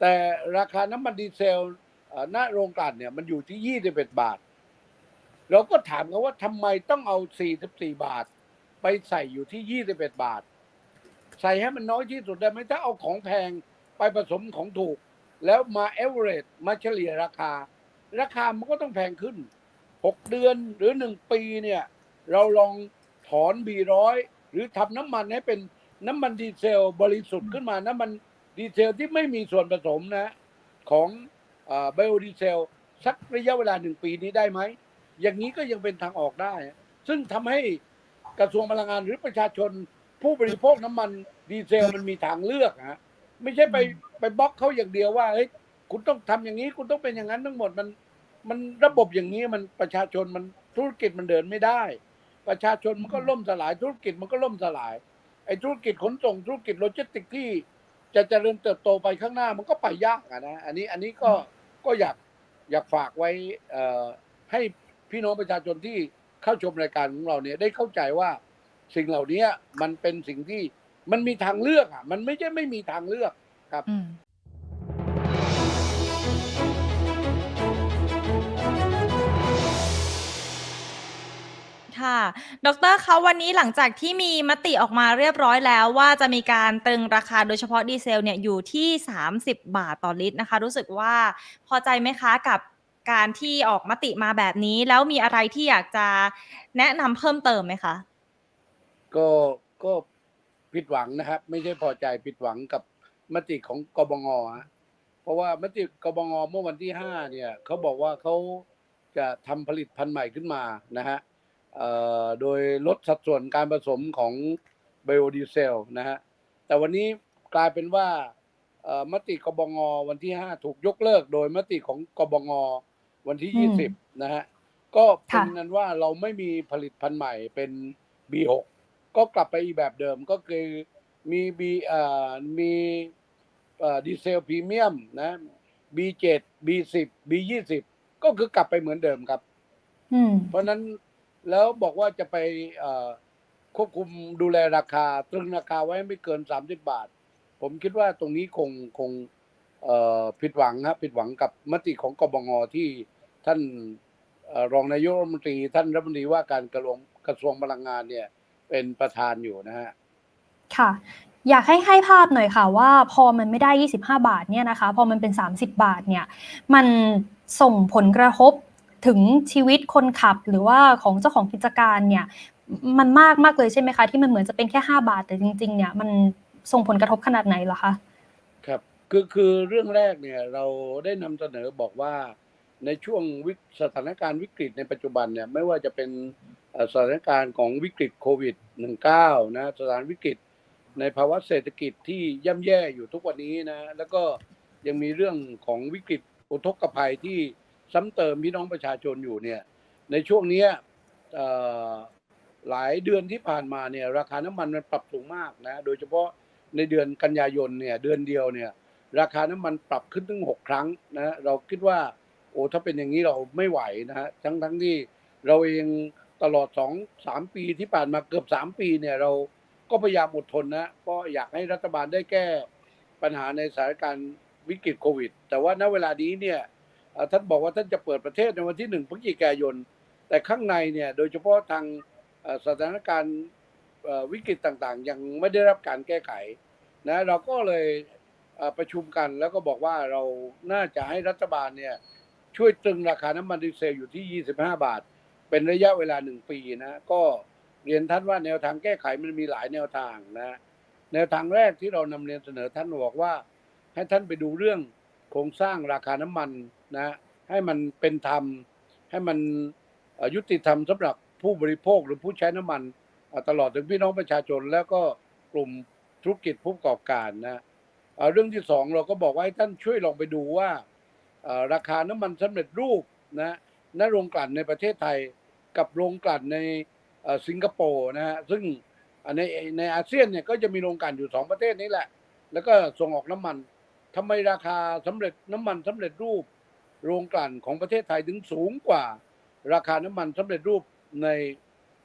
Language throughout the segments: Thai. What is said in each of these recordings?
แต่ราคาน้ำมันดีเซลหน้าโรงกลั่นเนี่ยมันอยู่ที่ 21 บาท เราก็ถามเขาว่าทำไมต้องเอา 44 บาท ไปใส่อยู่ที่ 21 บาท ใส่ให้มันน้อยที่สุดได้ไหมถ้าเอาของแพงไปผสมของถูก แล้วมาเอเวอเรสมาเฉลี่ยราคา ราคามันก็ต้องแพงขึ้น 6 เดือนหรือ 1 ปีเนี่ย เราลองถอนบีร้อยหรือทำน้ำมันให้เป็นน้ำมันดีเซลบริสุทธิ์ขึ้นมาน้ำมัน ดีเซลที่ไม่มีส่วนผสมนะ ของไบโอดีเซลสักระยะเวลาหนึ่งปีนี้ได้ไหม อย่างนี้ก็ยังเป็นทางออกได้ ซึ่งทำให้กระทรวงพลังงานหรือประชาชนผู้บริโภคน้ำมันดีเซลมันมีทางเลือกฮะไม่ใช่ไปไปบล็อกเขาอย่างเดียวว่าเฮ้ยคุณต้องทำอย่างนี้ คุณต้องเป็นอย่างนั้นทั้งหมดมันมันระบบอย่างนี้มันประชาชนมันธุรกิจมันเดินไม่ได้ ประชาชนมันก็ล่มสลายธุรกิจมันก็ล่มสลายไอ้ธุรกิจขนส่งธุรกิจโลจิสติกที่ จะเจริญเติบโตไปข้างหน้ามันก็ไปยากอะนะอันนี้อันนี้ก็ก็อยากอยากฝากไว้เอ่อให้พี่น้องประชาชนที่เข้าชมรายการของเราเนี่ยได้เข้าใจว่าสิ่งเหล่านี้มันเป็นสิ่งที่มันมีทางเลือกอะ มันไม่ใช่ไม่มีทางเลือกครับ ค่ะ ดรคะวันนี้หลังจากที่มีมติออกมาเรียบร้อยแล้ว ว่าจะมีการตรึงราคาโดยเฉพาะดีเซลเนี่ยอยู่ที่ 30 บาทต่อลิตรนะคะ รู้สึกว่าพอใจไหมคะกับการที่ออกมติมาแบบนี้ แล้วมีอะไรที่อยากจะแนะนำเพิ่มเติมไหมคะ ก็ก็ผิดหวังนะครับ ไม่ใช่พอใจผิดหวังกับมติของกบงฮะเพราะว่ามติกบงเมื่อวันที่ห้าเนี่ยเขาบอกว่าเขาจะทำผลิตภัณฑ์ใหม่ขึ้นมานะฮะ โดยลดสัดส่วนการผสมของไบโอดีเซลนะฮะแต่วันนี้กลายเป็นว่าเอ่อมติกบงวันที่ห้าถูกยกเลิกโดยมติของกบงวันที่อืมยี่สิบนะฮะก็เป็นค่ะนั้นว่าเราไม่มีผลิตภัณฑ์ใหม่เป็น B6 ก็กลับไปอีกแบบเดิมก็คือมีบีเอ่อมีเอ่อดีเซลพรีเมียมนะ B7 B10 B20 ก็คือกลับไปเหมือนเดิมครับอืมเพราะฉะนั้น แล้วบอกว่าจะไปควบคุมดูแลราคา ตรึงราคาไว้ไม่เกิน 30 บาท ผมคิดว่าตรงนี้คงคงผิดหวังครับผิดหวังกับมติของกบงที่ท่านอรองนายกรัฐมนตรี ท่านรัฐมนตรีว่าการกระทรวงกระทรวงพลังงานเนี่ยเป็นประธานอยู่นะฮะค่ะ อยากให้ให้ภาพหน่อยค่ะ ว่าพอมันไม่ได้ 25 บาทเนี่ยนะคะ พอมันเป็น 30 บาทเนี่ย มันส่งผลกระทบ ถึงชีวิตคนขับหรือว่าของเจ้าของกิจการเนี่ยมันมากมากเลยใช่ไหมคะ ที่มันเหมือนจะเป็นแค่ 5 บาทแต่จริง ๆ เนี่ยมันส่งผลกระทบขนาดไหนเหรอคะครับคือคือเรื่องแรกเนี่ยเราได้นำเสนอบอกว่าในช่วงวิสถานการณ์วิกฤตในปัจจุบันเนี่ยไม่ว่าจะเป็นสถานการณ์ของวิกฤตโควิด -19 นะสถานวิกฤตในภาวะเศรษฐกิจที่ย่ำแย่อยู่ทุกวันนี้นะแล้วก็ยังมีเรื่องของวิกฤตอุทกภัยที่ ซ้ำเติมพี่น้องประชาชนอยู่เนี่ย ในช่วงนี้หลายเดือนที่ผ่านมาเนี่ยราคาน้ำมันมันปรับสูงมากนะ โดยเฉพาะในเดือนกันยายนเนี่ยเดือนเดียวเนี่ย ราคาน้ำมันปรับขึ้นถึงหกครั้งนะเราคิดว่า โอ้ถ้าเป็นอย่างนี้เราไม่ไหวนะฮะทั้งทั้งที่เราเองตลอดสองสามปีที่ผ่านมาเกือบสามปีเนี่ยเราก็พยายามอดทนนะก็อยากให้รัฐบาลได้แก้ปัญหาในสถานการณ์วิกฤตโควิด แต่ว่าณเวลานี้เนี่ย ท่านบอกว่าท่านจะเปิดประเทศในวันที่หนึ่งพฤศจิกายน แต่ข้างในเนี่ยโดยเฉพาะทางสถานการณ์วิกฤตต่างๆ ยังไม่ได้รับการแก้ไขนะเราก็เลยประชุมกันแล้วก็บอกว่าเราน่าจะให้รัฐบาลเนี่ยช่วยตรึงราคาน้ำมันดีเซลอยู่ที่ 25 บาท เป็นระยะเวลาหนึ่งปีนะก็เรียนท่านว่าแนวทางแก้ไขมันมีหลายแนวทางนะแนวทางแรกที่เรานำเรียนเสนอท่านบอกว่า ให้ท่านไปดูเรื่อง ครงสร้างราคาน้ำมันนะให้มันเป็นธรรม ให้มันยุติธรรมสำหรับผู้บริโภคหรือผู้ใช้น้ำมัน ตลอดถึงพี่น้องประชาชนแล้วก็กลุ่มธุรกิจผู้ประกอบการนะเรื่องที่สองเราก็บอกว่าให้ท่านช่วยลองไปดูว่าราคาน้ำมันสำเร็จรูปนะณโรงกลั่นในประเทศไทยกับโรงกลั่นในสิงคโปร์นะฮะซึ่งในในอาเซียนเนี่ยก็จะมีโรงกลั่นอยู่สองประเทศนี้แหละ แล้วก็ส่งออกน้ำมัน ทำไมราคาสำเร็จน้ำมันสำเร็จรูปโรงกลั่นของประเทศไทยถึงสูงกว่า ราคาน้ำมันสำเร็จรูปใน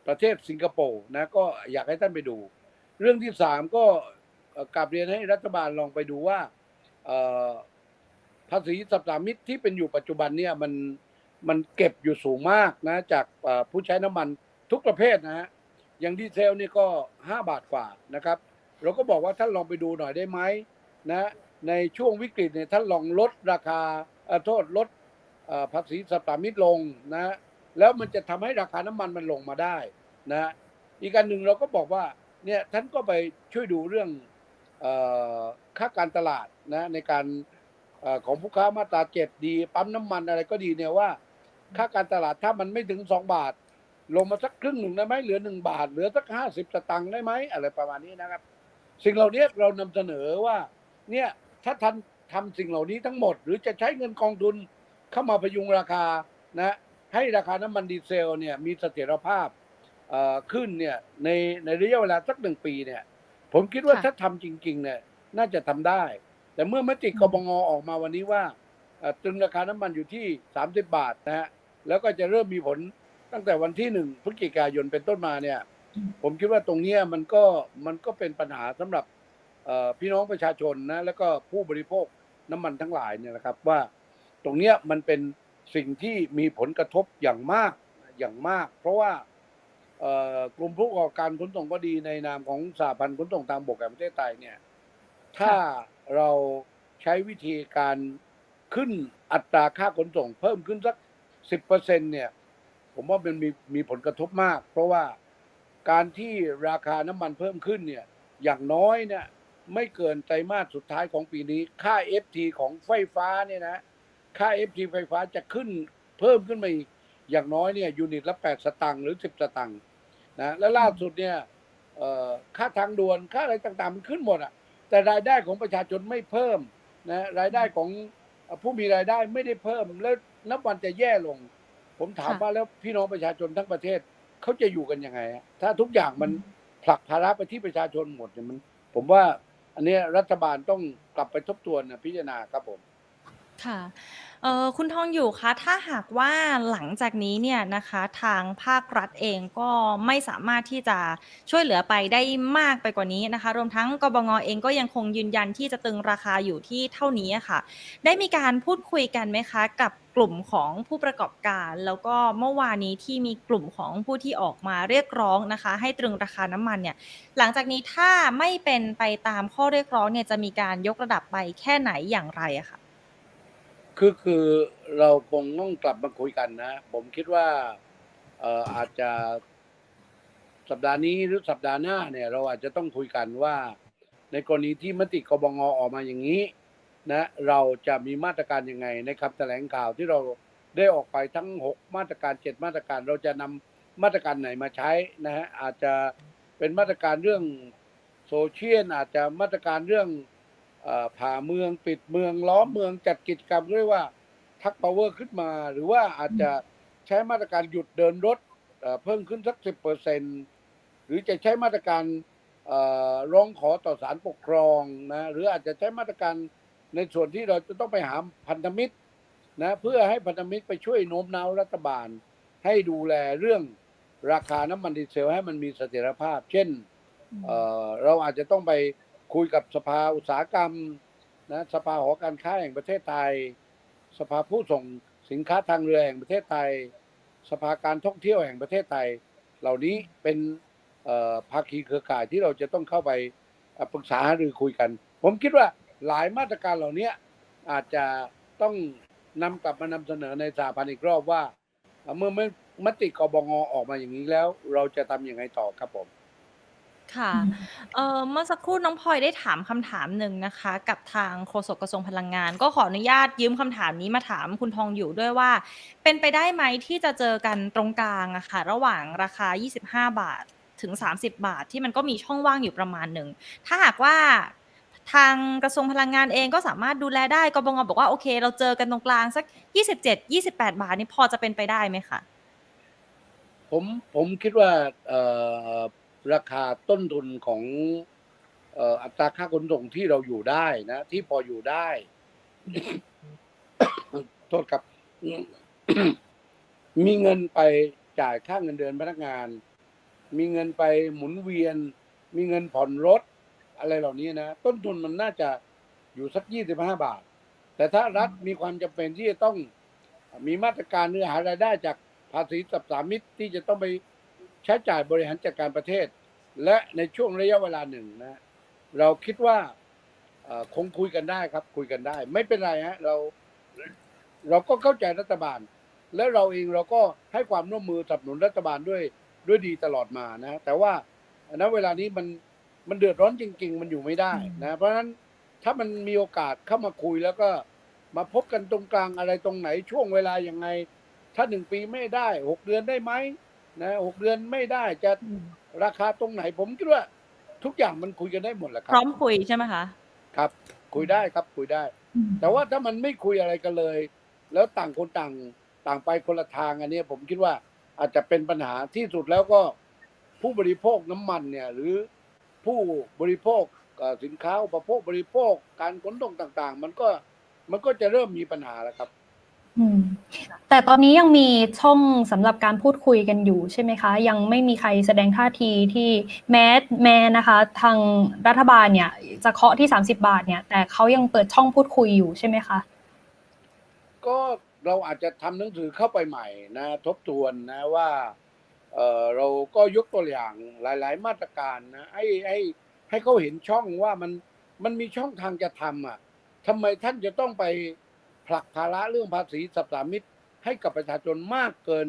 ประเทศสิงคโปร์นะก็อยากให้ท่านไปดู เรื่องที่สามก็กลับเรียนให้รัฐบาลลองไปดูว่าภาษีสัปดาห์มิตรที่เป็นอยู่ปัจจุบันเนี่ยมันมันเก็บอยู่สูงมากนะจากผู้ใช้น้ำมันทุกประเภทนะฮะอย่างดีเซลนี่ก็ห้าบาทกว่านะครับ เราก็บอกว่าท่านลองไปดูหน่อยได้ไหมนะ ในช่วงวิกฤตเนี่ยท่านลองลดราคาอ่อโทษลดภาษีสัปามิตรลงนะแล้วมันจะทำให้ราคาน้ำมันมันลงมาได้นะอีกอันหนึ่งเราก็บอกว่าเนี่ยท่านก็ไปช่วยดูเรื่องอค่าการตลาดนะในการอของผู้ค้ามาตราเจ็ดดีปั๊มน้ำมันอะไรก็ดีเนี่ยว่า ค่าการตลาดถ้ามันไม่ถึงสองบาท ลงมาสักครึ่งหนึ่งได้ไหมเหลือหนึ่งบาท เหลือสักห้าสิบสตังค์ได้ไหมอะไรประมาณนี้นะครับ สิ่งเหล่านี้เรานำเสนอว่าเนี่ย ถ้าท่านทำสิ่งเหล่านี้ทั้งหมด หรือจะใช้เงินกองทุนเข้ามาพยุงราคานะให้ราคาน้ำมันดีเซลเนี่ยมีเสถียรภาพเอ่อขึ้นเนี่ยในในระยะเวลาสักหนึ่งปีเนี่ย ผมคิดว่าค่ะถ้าทำจริงๆเนี่ยน่าจะทำได้ แต่เมื่อมติกบงออกมาวันนี้ว่าเอ่อตรึงราคาน้ำมันอยู่ที่ 30 บาทนะฮะแล้วก็จะเริ่มมีผลตั้งแต่วันที่หนึ่งพฤศจิกายนเป็นต้นมาเนี่ย ผมคิดว่าตรงเนี้ยมันก็มันก็เป็นปัญหาสำหรับเอ่อ พี่น้องประชาชนนะแล้วก็ผู้บริโภคน้ำมันทั้งหลายเนี่ยนะครับว่าตรงเนี้ยมันเป็นสิ่งที่มีผลกระทบอย่างมากอย่างมาก เพราะว่ากลุ่มผู้ประกอบการขนส่งก็ดีในนามของสหพันธ์ขนส่งทางบกแห่งประเทศไทยเนี่ยถ้าเราใช้วิธีการขึ้นอัตราค่าขนส่ง เพิ่มขึ้นสักสิบเปอร์เซ็นเนี่ยผมว่ามันมีมีผลกระทบมาก เพราะว่าการที่ราคาน้ำมันเพิ่มขึ้นเนี่ยอย่างน้อยเนี่ย ไม่เกินไตรมาสสุดท้ายของปีนี้ ค่า FT ของไฟฟ้าเนี่ยนะ ค่า FT ไฟฟ้าจะขึ้นเพิ่มขึ้นมาอีกอย่างน้อยเนี่ยยูนิตละ 8 สตังค์หรือ 10 สตังค์นะและล่าสุดเนี่ยเอ่อค่าทางด่วนค่าอะไรต่างๆ มันขึ้นหมดอะแต่รายได้ของประชาชนไม่เพิ่มนะรายได้ของผู้มีรายได้ไม่ได้เพิ่ม แล้วนับวันจะแย่ลง ผมถามค่ะว่าแล้วพี่น้องประชาชนทั้งประเทศเขาจะอยู่กันยังไงอะถ้าทุกอย่างมันผลักภาระไปที่ประชาชนหมดเนี่ยมัน ผมว่า อันนี้รัฐบาลต้องกลับไปทบทวนนะพิจารณาครับผม ค่ะ เอ่อ คุณทองอยู่คะ ถ้าหากว่าหลังจากนี้เนี่ยนะคะ ทางภาครัฐเองก็ไม่สามารถที่จะช่วยเหลือไปได้มากไปกว่านี้นะคะ รวมทั้ง กบง เองก็ยังคงยืนยันที่จะตึงราคาอยู่ที่เท่านี้อะค่ะ ได้มีการพูดคุยกันไหมคะ กับกลุ่มของผู้ประกอบการ แล้วก็เมื่อวานนี้ที่มีกลุ่มของผู้ที่ออกมาเรียกร้องนะคะ ให้ตรึงราคาน้ำมันเนี่ย หลังจากนี้ถ้าไม่เป็นไปตามข้อเรียกร้องเนี่ย จะมีการยกระดับไปแค่ไหน อย่างไรอะค่ะ คือคือเราคงต้องกลับมาคุยกันนะ ผมคิดว่าเอ่ออาจจะสัปดาห์นี้หรือสัปดาห์หน้าเนี่ย เราอาจจะต้องคุยกันว่า ในกรณีที่มติกบงออกมาอย่างนี้ นะ เราจะมีมาตรการยังไงในคำแถลงข่าวที่เราได้ออกไปทั้งหกมาตรการเจ็ดมาตรการเราจะนำมาตรการไหนมาใช้นะฮะอาจจะเป็นมาตรการเรื่องโซเชียลอาจจะมาตรการเรื่อง ผ่าเมืองปิดเมืองล้อมเมืองจัดกิจกรรมเรียกว่าทักพาวเวอร์ขึ้นมา หรือว่าอาจจะใช้มาตรการหยุดเดินรถเพิ่มขึ้นสักสิบเปอร์เซ็นหรือจะใช้มาตรการร้องขอต่อศาลปกครองนะหรืออาจจะใช้มาตรการในส่วนที่เราจะต้องไปหาพันธมิตรนะเพื่อให้พันธมิตรไปช่วยโน้มน้าวรัฐบาล ให้ดูแลเรื่องราคาน้ำมันดีเซลให้มันมีเสถียรภาพ เช่นเราอาจจะต้องไป คุยกับสภาอุตสาหกรรมนะสภาหอการค้าแห่งประเทศไทย สภาผู้ส่งสินค้าทางเรือแห่งประเทศไทย สภาการท่องเที่ยวแห่งประเทศไทย เหล่านี้เป็นภาคีเครือข่ายที่เราจะต้องเข้าไปปรึกษาหรือคุยกัน ผมคิดว่าหลายมาตรการเหล่านี้อาจจะต้องนำกลับมานำเสนอในสาพันธ์อีกรอบว่าเอ่อเมื่อมติกบงออกมาอย่างนี้แล้ว เราจะทำยังไงต่อครับผม ค่ะเอ่อ เมื่อสักครู่น้องพลอยได้ถามคำถามหนึ่งนะคะ กับทางโฆษกกระทรวงพลังงาน ก็ขออนุญาตยืมคำถามนี้มาถามคุณทองอยู่ด้วยว่า เป็นไปได้ไหมที่จะเจอกันตรงกลางอะค่ะ ระหว่างราคา 25 บาทถึง 30 บาท ที่มันก็มีช่องว่างอยู่ประมาณหนึ่ง ถ้าหากว่า ทางกระทรวงพลังงานเองก็สามารถดูแลได้ กบง บอกว่า โอเค เราเจอกันตรงกลางสัก 27-28 บาท นี่พอจะเป็นไปได้ไหมคะ ผม ผมคิดว่า เอ่อ ราคาต้นทุนของอัตราค่าขนส่งที่เราอยู่ได้นะ ที่พออยู่ได้ โทษครับ มีเงินไปจ่ายค่าเงินเดือนพนักงาน มีเงินไปหมุนเวียน มีเงินผ่อนรถ อะไรเหล่านี้นะ ต้นทุนมันน่าจะอยู่สักยี่สิบห้าบาท แต่แต่ถ้ารัฐมีความจำเป็นที่จะต้องมีมาตรการเนื้อหารายได้จากภาษีสับสามิตที่จะต้องไป ใช้จ่ายบริหารจัดการประเทศ และในช่วงระยะเวลาหนึ่งนะเราคิดว่าคงคุยกันได้ครับ คุยกันได้ ไม่เป็นไรฮะเราเราก็เข้าใจรัฐบาล และเราเองเราก็ให้ความร่วมมือสนับสนุนรัฐบาลด้วยด้วยดีตลอดมานะ แต่ว่าณเวลานี้มันมันเดือดร้อนจริง ๆ มันอยู่ไม่ได้นะ เพราะฉะนั้นถ้ามันมีโอกาสเข้ามาคุยแล้วก็มาพบกันตรงกลางอะไรตรงไหนช่วงเวลายังไง ถ้าหนึ่งปีไม่ได้หกเดือนได้ไหม นะหกเดือนไม่ได้จะราคาตรงไหน ผมคิดว่าทุกอย่างมันคุยกันได้หมดแหละคพรัร้อบมคุยใช่ไหมคะ ครับ คุยได้ครับคุยได้ แต่ว่าถ้ามันไม่คุยอะไรกันเลย แล้วต่างคนต่างต่างไปคนละทางอันเนี้ยผมคิดว่าอาจจะเป็นปัญหาที่สุดแล้วก็ผู้บริโภคน้ำมันเนี่ย หรือผู้บริโภคเอ่อสินค้าอุปโภคบริโภคการขนส่งต่าง ๆ มันก็มันก็จะเริ่มมีปัญหาแล้วครับ อืม แต่ตอนนี้ยังมีช่องสำหรับการพูดคุยกันอยู่ใช่ไหมคะ ยังไม่มีใครแสดงท่าทีที่แม้แม้นะคะ ทางรัฐบาลเนี่ย จะเคาะที่ 30 บาทเนี่ย แต่เขายังเปิดช่องพูดคุยอยู่ใช่ไหมคะก็เราอาจจะทำหนังสือเข้าไปใหม่นะทบทวนนะว่าเออเราก็ยกตัวอย่างหลาย ๆ มาตรการนะให้ให้ให้เขาเห็นช่องว่ามันมันมีช่องทางจะทำอะทำไมท่านจะต้องไป ผลักภาระเรื่องภาษีสับสามิตให้กับประชาชนมากเกิน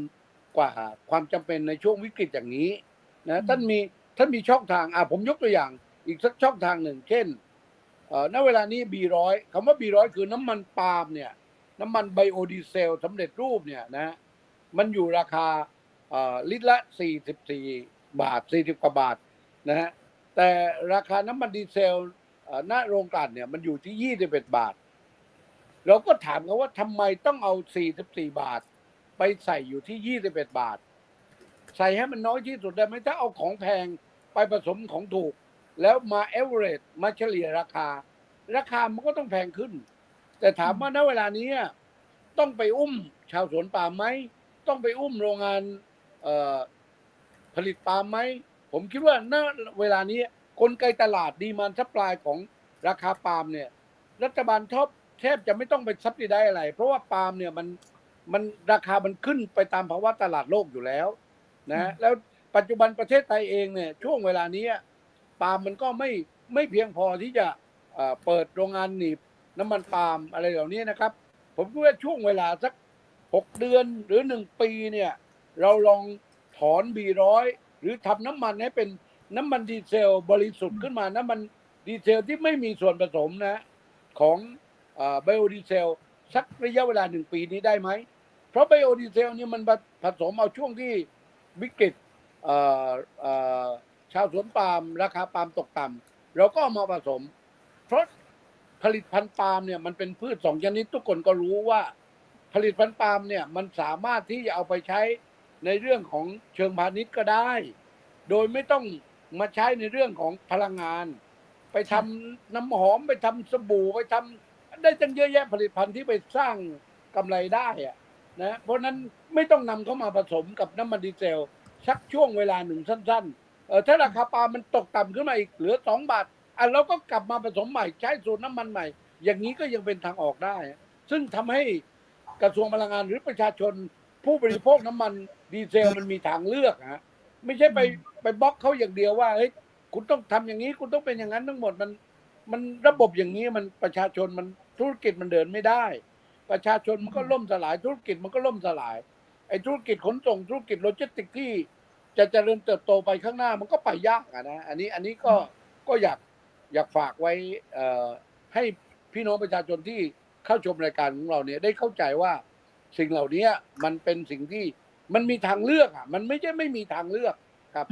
กว่าความจำเป็นในช่วงวิกฤตอย่างนี้นะท่านมีท่านมีช่องทางอะผมยกตัวอย่าง อีกสักช่องทางหนึ่ง เช่นเอ่อณเวลานี้ B100 คำว่า B100 คือน้ำมันปาล์มเนี่ยน้ำมันไบโอดีเซลสำเร็จรูปเนี่ยนะมันอยู่ราคาเอ่อลิตรละ 44 บาท 40 กว่าบาทนะฮะแต่ราคาน้ำมันดีเซลเอ่อหน้าโรงกลั่นเนี่ยมันอยู่ที่ 21 บาท เราก็ถามเขาว่าทำไมต้องเอา 44 บาท ไปใส่อยู่ที่ 21 บาท ใส่ให้มันน้อยที่สุดได้ไหมถ้าเอาของแพงไปผสมของถูก แล้วมาเอเวอเรสมาเฉลี่ยราคา ราคามันก็ต้องแพงขึ้น แต่ถามว่าณเวลานี้ต้องไปอุ้มชาวสวนปาล์มไหม ต้องไปอุ้มโรงงานผลิตปาล์มไหม ผมคิดว่าณเวลานี้กลไกตลาดดีมันซัพพลายของราคาปาล์มเนี่ย รัฐบาลท็อป แทบจะไม่ต้องไปซับซิได้อะไร เพราะว่าปาล์มเนี่ยมันมันราคามันขึ้นไปตามภาวะตลาดโลกอยู่แล้วนะแล้วปัจจุบันประเทศไทยเองเนี่ยช่วงเวลานี้ปาล์มมันก็ไม่ไม่เพียงพอที่จะเอ่อเปิดโรงงานหนีบน้ำมันปาล์มอะไรเหล่านี้นะครับ ผมคิดว่าช่วงเวลาสักหกเดือนหรือหนึ่งปีเนี่ยเราลองถอนบีร้อยหรือทำน้ำมันให้เป็นน้ำมันดีเซลบริสุทธิ์ขึ้นมาน้ำมันดีเซลที่ไม่มีส่วนผสมนะของ ไบโอดีเซลสักระยะเวลาหนึ่งปีนี้ได้ไหม เพราะไบโอดีเซลนี่มันผสมเอาช่วงที่วิกฤตเอ่อเอ่อชาวสวนปาล์มราคาปาล์มตกต่ำเราก็มาผสม เพราะผลิตพันธุ์ปาล์มเนี่ยมันเป็นพืชสองชนิดทุกคนก็รู้ว่า ผลิตพันธุ์ปาล์มเนี่ยมันสามารถที่จะเอาไปใช้ในเรื่องของเชิงพาณิชย์ก็ได้ โดยไม่ต้องมาใช้ในเรื่องของพลังงาน ไปทำน้ำหอมไปทำสบู่ไปทำ ได้ตั้งเยอะแยะผลิตภัณฑ์ที่ไปสร้างกำไรได้อะนะเพราะนั้นไม่ต้องนำเข้ามาผสมกับน้ำมันดีเซลสักช่วงเวลาหนึ่งสั้น ๆ เออถ้าราคาปาล์มมันตกต่ำขึ้นมาอีกเหลือสองบาทอะเราก็กลับมาผสมใหม่ใช้สูตรน้ำมันใหม่ อย่างนี้ก็ยังเป็นทางออกได้ ซึ่งทำให้กระทรวงพลังงานหรือประชาชน ผู้บริโภคน้ำมันดีเซลมันมีทางเลือกฮะไม่ใช่ไปไปบล็อกเขาอย่างเดียวว่าเฮ้ยคุณต้องทำอย่างนี้ คุณต้องเป็นอย่างนั้นทั้งหมดมัน มันระบบอย่างนี้มันประชาชนมัน ธุรกิจมันเดินไม่ได้ ประชาชนมันก็ล่มสลาย ธุรกิจมันก็ล่มสลายไอ้ธุรกิจขนส่งธุรกิจโลจิสติกส์ที่ จะเจริญเติบโตไปข้างหน้ามันก็ไปยากอะนะอันนี้อันนี้ก็ก็อยากอยากฝากไว้ให้พี่น้องประชาชนที่เข้าชมรายการของเราเนี่ยได้เข้าใจว่าสิ่งเหล่านี้มันเป็นสิ่งที่มันมีทางเลือกอะ มันไม่ใช่ไม่มีทางเลือกครับ